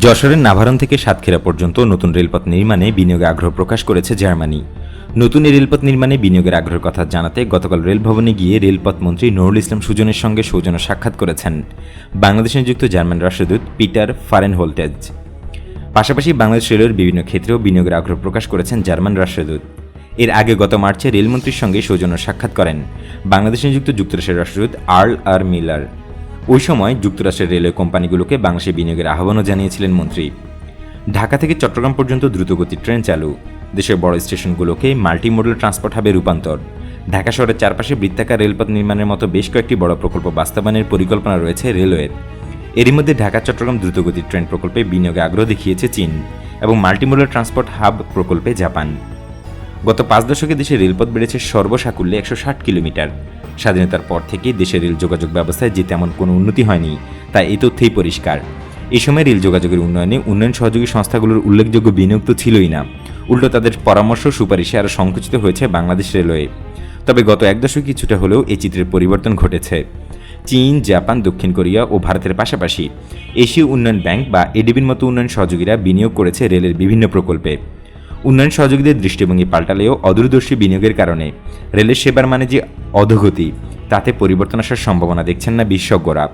যশোরের নাভারণ থেকে সাতক্ষীরা পর্যন্ত নতুন রেলপথ নির্মাণে বিনিয়োগে আগ্রহ প্রকাশ করেছে জার্মানি। নতুন এই রেলপথ নির্মাণে বিনিয়োগের আগ্রহের কথা জানাতে গতকাল রেল ভবনে গিয়ে রেলপথ মন্ত্রী নুরুল ইসলাম সুজনের সঙ্গে সৌজন্য সাক্ষাৎ করেছেন। বাংলাদেশে নিযুক্ত জার্মান রাষ্ট্রদূত পিটার ফারেন হোল্টেজ পাশাপাশি বাংলাদেশ রেলের বিভিন্ন ক্ষেত্রেও বিনিয়োগের আগ্রহ প্রকাশ করেছেন জার্মান রাষ্ট্রদূত। এর আগে গত মার্চে রেলমন্ত্রীর সঙ্গে সৌজন্য সাক্ষাৎ করেন। বাংলাদেশে নিযুক্ত যুক্তরাষ্ট্রের রাষ্ট্রদূত আর্ল আর মিলার। ওই সময় যুক্তরাষ্ট্রের রেলওয়ে কোম্পানিগুলোকে বাংলাদেশে বিনিয়োগের আহ্বানও জানিয়েছিলেন মন্ত্রী। ঢাকা থেকে চট্টগ্রাম পর্যন্ত দ্রুতগতির ট্রেন চালু। দেশের বড় স্টেশনগুলোকে মাল্টি মডেল ট্রান্সপোর্ট হাবে রূপান্তর। ঢাকা শহরের চারপাশে বৃত্তাকার রেলপথ নির্মাণের মতো বেশ কয়েকটি বড় প্রকল্প বাস্তবায়নের পরিকল্পনা রয়েছে রেলওয়ের। এরই মধ্যে ঢাকা, চট্টগ্রাম দ্রুতগতির ট্রেন প্রকল্পে বিনিয়োগে আগ্রহ দেখিয়েছে চীন এবং মাল্টিমোডাল ট্রান্সপোর্ট হাব প্রকল্পে জাপান। গত পাঁচ দশকে দেশে রেলপথ বেড়েছে সর্বসাকুল্যে একশো ষাট কিলোমিটার। স্বাধীনতার পর থেকে দেশের রেল যোগাযোগ ব্যবস্থায় যে তেমন কোনো উন্নতি হয়নি, তা এই তথ্যেই পরিষ্কার। এই সময় রেল যোগাযোগের উন্নয়নে উন্নয়ন সহযোগী সংস্থাগুলোর উল্লেখযোগ্য বিনিয়োগ তো ছিলই না। উল্টো তাদের পরামর্শ সুপারিশে আরও সংকুচিত হয়েছে বাংলাদেশ রেলওয়ে। তবে গত এক দশক কিছুটা হলেও এই চিত্রের পরিবর্তন ঘটেছে। চীন, জাপান, দক্ষিণ কোরিয়া ও ভারতের পাশাপাশি এশীয় উন্নয়ন ব্যাংক বা এডিবির মতো উন্নয়ন সহযোগীরা বিনিয়োগ করেছে রেলের বিভিন্ন প্রকল্পে। উন্নয়ন সহযোগীদের দৃষ্টিভঙ্গি পাল্টালেও অদূরদর্শী বিনিয়োগের কারণে রেলের সেবার মানে যে অধোগতি, তাতে পরিবর্তন আসার সম্ভাবনা দেখছেন না বিশেষজ্ঞরা।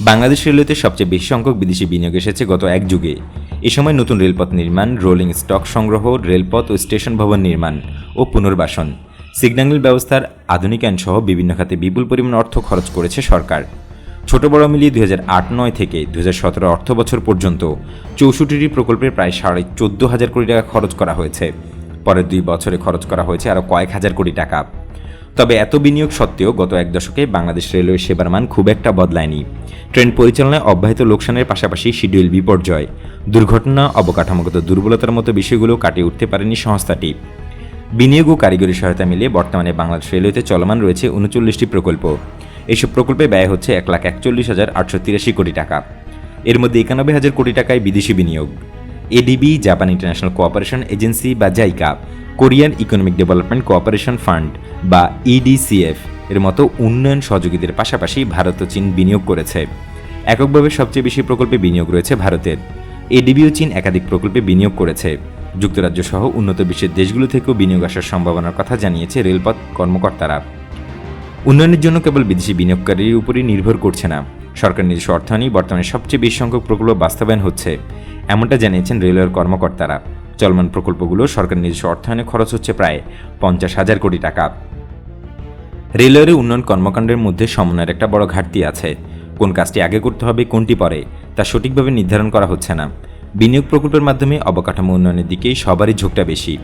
বাংলাদেশ রেলওয়েতে সবচেয়ে বেশি সংখ্যক বিদেশি বিনিয়োগ এসেছে গত এক যুগে। এ সময় নতুন রেলপথ নির্মাণ রোলিং স্টক সংগ্রহ, রেলপথ ও স্টেশন ভবন নির্মাণ ও পুনর্বাসন সিগন্যাল ব্যবস্থার আধুনিকায়ন সহ বিভিন্ন খাতে বিপুল পরিমাণ অর্থ খরচ করেছে সরকার। ছোট বড় মিলিয়ে দুই নয় থেকে দুই হাজার অর্থ বছর পর্যন্ত চৌষট্টিটি প্রকল্পে প্রায় সাড়ে চোদ্দ হাজার কোটি টাকা খরচ করা হয়েছে। পরের দুই বছরে খরচ করা হয়েছে আরও কয়েক হাজার কোটি টাকা। তবে এত বিনিয়োগ সত্ত্বেও গত এক দশকে বাংলাদেশ রেলওয়ে সেবার মান খুব একটা বদলায়নি। ট্রেন পরিচালনায় অব্যাহত লোকসানের পাশাপাশি শিডিউল বিপর্যয়। দুর্ঘটনা, অবকাঠামোগত দুর্বলতার মতো বিষয়গুলো কাটিয়ে উঠতে পারেনি সংস্থাটি। বিনিয়োগ ও কারিগরি সহায়তা মিলিয়ে বর্তমানে বাংলাদেশ রেলওয়েতে চলমান রয়েছে উনচল্লিশটি প্রকল্প। এসব প্রকল্পে ব্যয় হচ্ছে এক লাখ একচল্লিশ হাজার আটশো তিরাশি কোটি টাকা। এর মধ্যে একানব্বই হাজার কোটি টাকায় বিদেশি বিনিয়োগ। ADB, Japan International Cooperation Agency বা JICA, Korean Economic Development Cooperation Fund বা ইডিসিএফ এর মতো উন্নয়ন সহযোগীদের পাশাপাশি ভারত ও চীন বিনিয়োগ করেছে। এককভাবে সবচেয়ে বেশি প্রকল্পে বিনিয়োগ রয়েছে ভারতের। এডিবি ও চীন একাধিক প্রকল্পে বিনিয়োগ করেছে। যুক্তরাজ্য সহ উন্নত বিশ্বের দেশগুলো থেকেও বিনিয়োগ আসার সম্ভাবনার কথা জানিয়েছে রেলপথ কর্মকর্তারা। উন্নয়নের জন্য কেবল বিদেশি বিনিয়োগকারীর উপরই নির্ভর করছে না। সরকার নিজস্ব অর্থায়নই বর্তমানে সবচেয়ে বেশি সংখ্যক প্রকল্প বাস্তবায়ন হচ্ছে, এমনটা জানিয়েছেন রেলওয়ের কর্মকর্তারা। চলমান প্রকল্পগুলো সরকার নিজস্ব অর্থায়নে খরচ হচ্ছে প্রায় পঞ্চাশ হাজার কোটি টাকা। রেলওয়ের উন্নয়ন কর্মকাণ্ডের মধ্যে সমন্বয়ের একটা বড় ঘাটতি আছে। কোন কাজটি আগে করতে হবে, কোনটি পরে, তা সঠিকভাবে নির্ধারণ করা হচ্ছে না। বিনিয়োগ প্রকল্পের মাধ্যমে অবকাঠামো উন্নয়নের দিকেই সবারই ঝোঁকটা বেশি।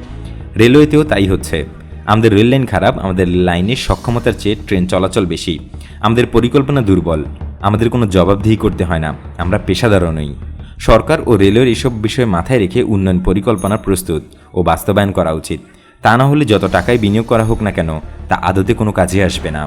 রেলওয়েতেও তাই হচ্ছে। আমাদের রেল লাইন খারাপ, আমাদের লাইনের সক্ষমতার চেয়ে ট্রেন চলাচল বেশি। আমাদের পরিকল্পনা দুর্বল, আমাদের কোনো জবাবদিহি করতে হয় না, আমরা পেশাদারও নই। সরকার ও রেলওয়ের এসব বিষয় মাথায় রেখে উন্নয়ন পরিকল্পনা প্রস্তুত ও বাস্তবায়ন করা উচিত। তা না হলে যত টাকায় বিনিয়োগ করা হোক না কেন, তা আদতে কোনো কাজে আসবে না।